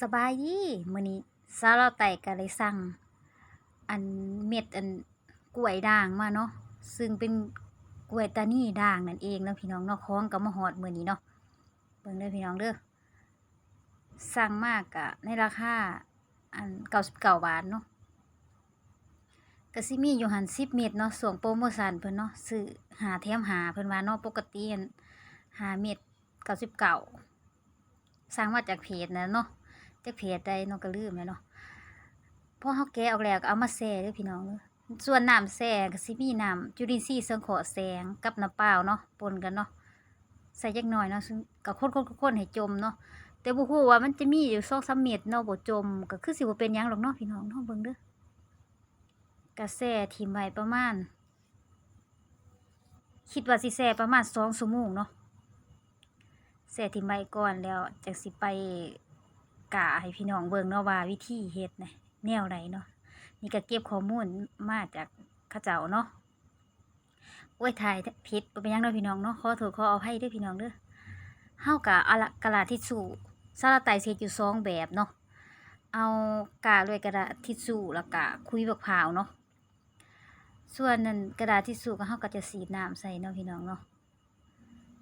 สบายดีมื้อนี้สาวเราไต่ก็เลยสั่ง อันเม็ดอันกล้วยด่างมาเนาะซึ่งเป็นกล้วยตานีด่างนั่นเองเนาะพี่น้องเนาะของก็มาฮอดมื้อนี้เนาะเบิ่งเด้อพี่น้องเด้อสั่งมากกะในราคาอัน99บาทเนาะก็สิมีอยู่หัน10เม็ดเนาะส่งโปรโมชั่นเพิ่นเนาะซื้อหาแถมหาเพิ่นว่าเนาะปกติอันหาเม็ด99สั่งมาจากเพจนะเนาะ จักเพจใดเนาะก็ลืมแล้วเนาะพอเฮาแกะออกแล้วก็เอามาแช่เด้อพี่น้องเด้อส่วนน้ำแช่ก็สิมีน้ำจุลินทรีย์สังเคราะห์แสงกับน้ำเปล่าเนาะปนกันเนาะใส่จักหน่อยเนาะซึ่งก็คนๆๆให้จมเนาะแต่บ่ฮู้ว่ามันจะมีอยู่2-3เม็ดเนาะบ่จมก็คือสิบ่เป็นหยังหรอกเนาะพี่น้องเนาะเบิ่งเด้อก็แช่ทิ้งไว้ประมาณ คิดว่าสิแช่ประมาณ2ชั่วโมงเนาะแช่ทิ้งไว้ก่อนแล้วจักสิไป กะให้พี่น้องเบิ่งเนาะว่าวิธีเฮ็ดนะแนวใดเนาะนี่ก็เก็บข้อมูลมาจากเขาเจ้าเนาะโอ้ยถ่ายผิดบ่เป็นยังเนาะพี่น้องเนาะขอโทษขอเอภัยเด้อพี่น้องเด้อเฮาก็เอาละกระดาษทิชชู่สารไตเฮ็ดอยู่สองแบบเนาะเอากาด้วยกระดาษทิชชู่แล้วก็คุยบักพาวเนาะส่วนนั้นกระดาษทิชชู่ก็เฮาก็จะสีน้ำใส่เนาะพี่น้องเนาะ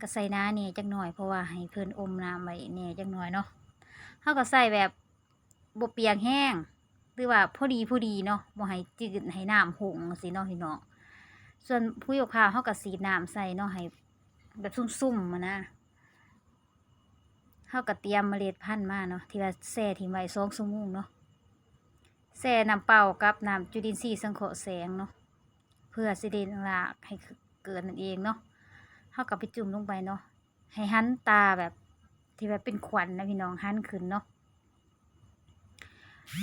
ก็ใส่น้าแหน่ยจักหน่อยเพราะว่าให้เพิ่นอมน้ำไว้แหน่จักหน่อยเนาะ เขาก็ใส่แบบบ่เปียกแห้งหรือว่าพอดีพอดีเนาะบ่ให้จืดให้น้ำหงสิเนาะพี่น้องส่วนผู้ยกพร้าวเขาก็สีน้ำใส่เนาะให้แบบซุ่มๆมานะเขาก็เตรียมเมล็ดพันธุ์มาเนาะที่ว่าแช่ทิ้งไว้สองชั่วโมงเนาะแช่น้ำเปล่ากับน้ำจุลินทรีย์สังเคราะห์แสงเนาะเพื่อสิได้ลากให้เกิดนั่นเองเนาะเขาก็ไปจุ่มลงไปเนาะให้หันตาแบบ ที่แบบเป็นขวัญนะพี่น้องหันขึ้นเนาะ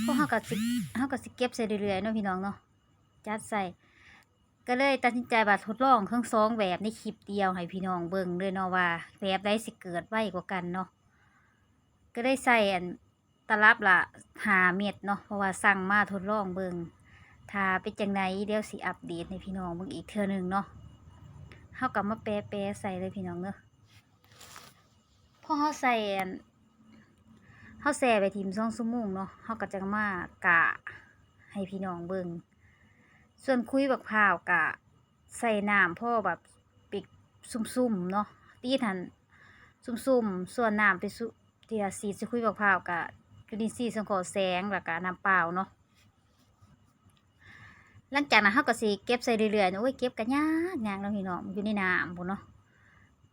พวกเขาก็สิเขาก็สิเก็บใส่เรื่อยๆเนาะพี่น้องเนาะจัดใส่ ก็เลยตัดสินใจว่าทดลองทั้งสองแบบในคลิปเดียวให้พี่น้องเบิ่งเลยเนาะว่า แบบใดสิเกิดไวกว่ากันเนาะก็ได้ใส่อันตลับละหาเม็ดเนาะเพราะว่าสั่งมาทดลองเบิ่งถ้าเป็นจังไดเดี๋ยวสิอัปเดตให้พี่น้องเบิ่งอีกเทื่อนึงเนาะเฮากลับมาแปะๆใส่เลยพี่น้องเนาะ พอเขาใส่เขาแส่ไปทิมสองชั่วโมงเนาะเขาก็จะมากะให้พี่น้องเบิ่งส่วนคุยบักพาวกะใส่น้ำพ่อแบบปิกซุ่มๆเนาะตีทันซุ่มๆส่วนน้ำไปสุที่ว่าสีจะคุยบักพาวกะจุลินทรีย์สังเคราะห์แสงแล้วก็น้ำเปล่าเนาะหลังจากนั้นเขาก็สิเก็บใส่เรื่อยๆเนาะโอ้ยเก็บกันยากยากเนาะพี่น้องอยู่ในน้ำพุ่นเนาะ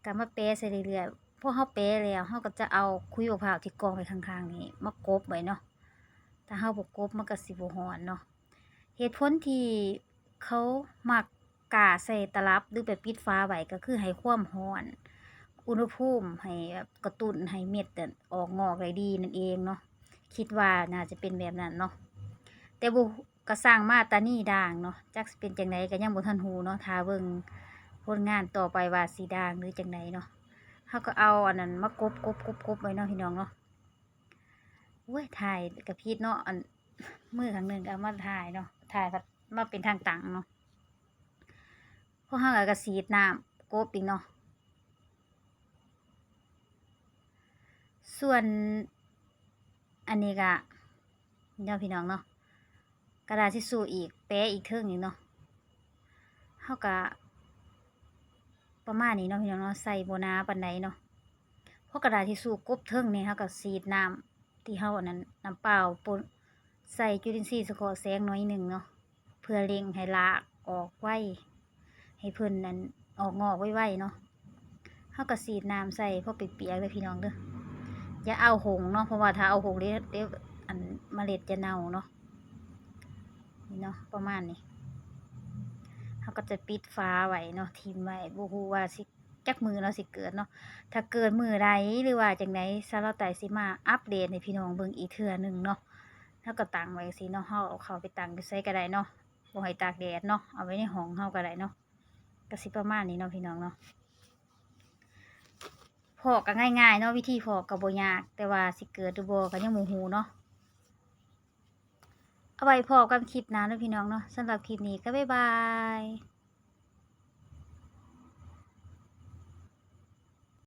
ก็มาเปะใส่เรื่อยๆ พอเขาเป๊แล้วเขาก็จะเอาคุยมะพร้าวที่กองไว้ข้างๆ นี่มากบไว้เนาะถ้าเขาบกกบมันก็สิบหอนเนาะเหตุผลที่เขามักกาใส่ตลับหรือไปปิดฟ้าไว้ก็คือให้ความร้อน อุณหภูมิให้แบบกระตุ้นให้เม็ดออกงอกได้ดีนั่นเองเนาะคิดว่าน่าจะเป็นแบบนั้นเนาะแต่บุก็สร้างมาตานี่ด่างเนาะจักเป็นจังไดก็ยังบ่ทันฮู้เนาะถ้าเบิ่งผลงานต่อไปว่าสีด่างหรือจังไดเนาะ เขาก็เอาอันนั้นมากบกบกบกบไว้เนาะพี่น้องเนาะโอ้ยถ่ายกับพีดเนาะอันมือข้างหนึ่งก็เอามาถ่ายเนาะถ่ายแบบมาเป็นทางต่างเนาะพวกเขาก็กระสีดน้ำกบอีกเนาะส่วนอันนี้ก็เนาะพี่น้องเนาะกระดาษทิชชู่อีกแปะอีกเทิงอีกเนาะเขาก็ ประมาณนี้เนาะพี่น้องเนาะใส่โบนาปันไดเนาะเพราะกระดาษทิชชู่กบเทิงนี่เขาก็สีดน้ำที่เขาอันนั้นน้ำเปล่าปนใส่จุลินทรีย์สกัดแสงน้อยหนึ่งเนาะเพื่อเล็งให้ลากออกไวให้เพิ่นนั้นออกงอกไวๆเนาะเขาก็สีดน้ำใส่เพราะเปียกๆเลยพี่น้องเด้ออย่าเอาหงเนาะเพราะว่าถ้าเอาหงเดี๋ยวเดี๋ยวอันเมล็ดจะเน่าเนาะนี่เนาะประมาณนี้ เขาก็จะปิดฟ้าไว้เนาะทิมไว้บ่ฮู้ว่าสิจักมือเนาะสิเกิดเนาะถ้าเกิดมือใดหรือว่าจังไดซาลาไตสิมาอัปเดตให้พี่น้องเบิ่งอีกเทื่อหนึ่งเนาะเฮาก็ตังไว้สิเนาะเฮาเอาเขาไปตั้งอยู่ไสก็ได้เนาะบ่ให้ตากแดดเนาะเอาไว้ในห้องเฮาก็ได้เนาะก็สิประมาณนี้เนาะพี่น้องเนาะพอกก็ง่ายๆเนาะวิธีพอกก็บ่ยาก แต่ว่าสิเกิดหรือบ่ก็ยังบ่ฮู้เนาะ เอาไว้พอกันคลิปหน้าเนาะพี่น้องเนาะสำหรับคลิปนี้ก็บ๊ายบาย